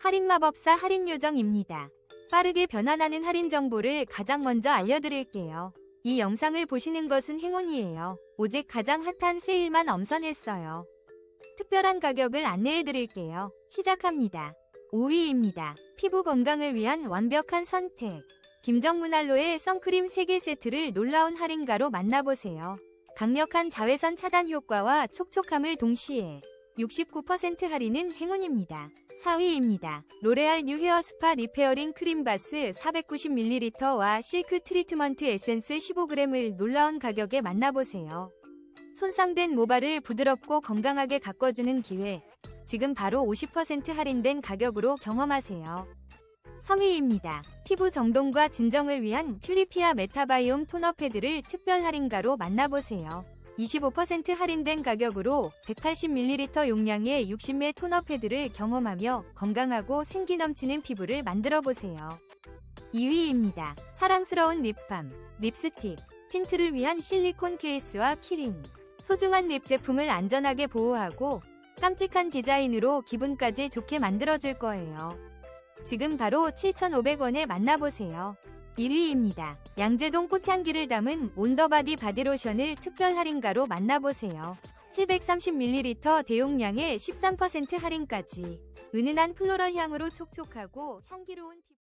할인마법사 할인요정입니다. 빠르게 변환하는 할인 정보를 가장 먼저 알려드릴게요. 이 영상을 보시는 것은 행운이에요. 오직 가장 핫한 세일만 엄선했어요. 특별한 가격을 안내해드릴게요. 시작합니다. 5위입니다. 피부 건강을 위한 완벽한 선택. 김정문 알로의 선크림 3개 세트를 놀라운 할인가로 만나보세요. 강력한 자외선 차단 효과와 촉촉함을 동시에 69% 할인은 행운입니다. 4위입니다. 로레알 뉴 헤어 스파 리페어링 크림 바스 490ml와 실크 트리트먼트 에센스 15g을 놀라운 가격에 만나보세요. 손상된 모발을 부드럽고 건강하게 가꿔주는 기회. 지금 바로 50% 할인된 가격으로 경험하세요. 3위입니다. 피부 정돈과 진정을 위한 퓨리피아 메타바이옴 토너 패드를 특별 할인가로 만나보세요. 25% 할인된 가격으로 180ml 용량의 60매 토너 패드를 경험하며 건강하고 생기 넘치는 피부를 만들어 보세요. 2위입니다. 사랑스러운 립밤, 립스틱, 틴트를 위한 실리콘 케이스와 키링. 소중한 립 제품을 안전하게 보호하고 깜찍한 디자인으로 기분까지 좋게 만들어줄 거예요. 지금 바로 7,500원에 만나보세요. 1위입니다. 양재동 꽃향기를 담은 온더바디 바디로션을 특별 할인가로 만나보세요. 730ml 대용량에 13% 할인까지. 은은한 플로럴 향으로 촉촉하고 향기로운 피부